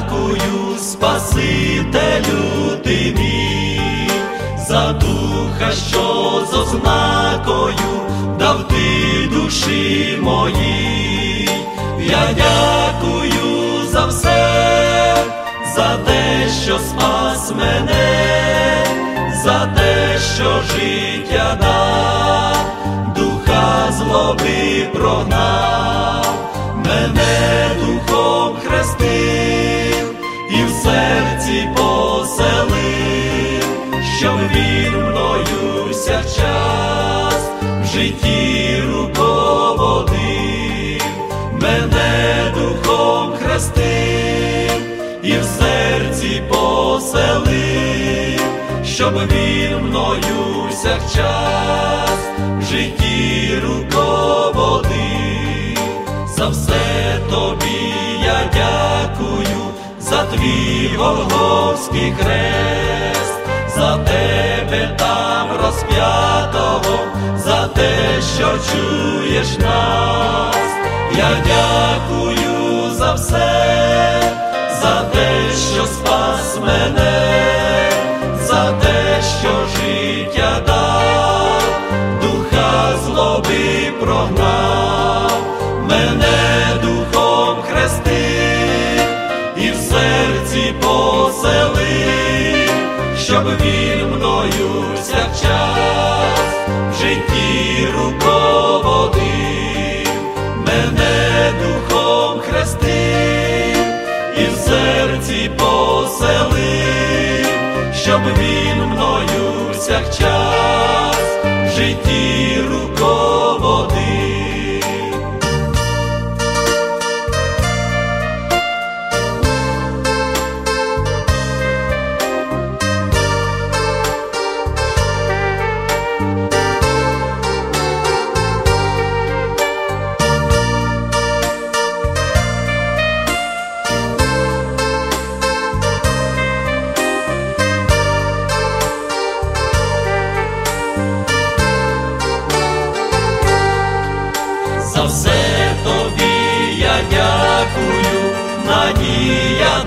дякую, Спасителю ти мій, за духа, що з ознакою дав ти душі моїй, я дякую за все, за те, що спас мене, за те, що життя дав, духа злоби прогнав, мене щоб він мною час в житті руководив, мене духом хрестив і в серці поселив, щоб він мною час в житті руководив, за все тобі я дякую, за твій Голговський хрест, розп'ятого, за те, що чуєш нас, я дякую за все, за те, що спас мене, за те, що життя дав, духа злоби прогнав, щоб він мною час в житті руководив, мене духом хрестив і в серці поселив, щоб він мною час в житті руководив.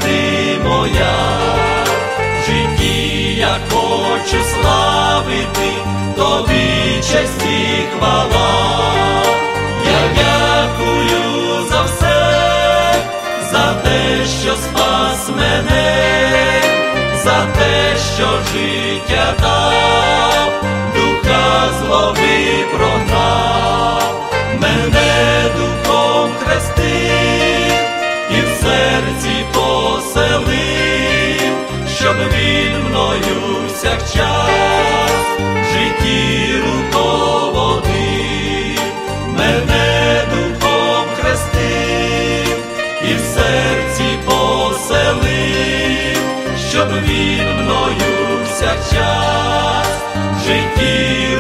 Ти моя, в житті я хочу славити, тобі честь і хвала, я дякую за все, за те, що спас мене, за те, що життя дав, духа злоби прогнав. Мене духом мною час в житті руководи, мене духом хрестив і в серці поселив, щоб він мною час в житті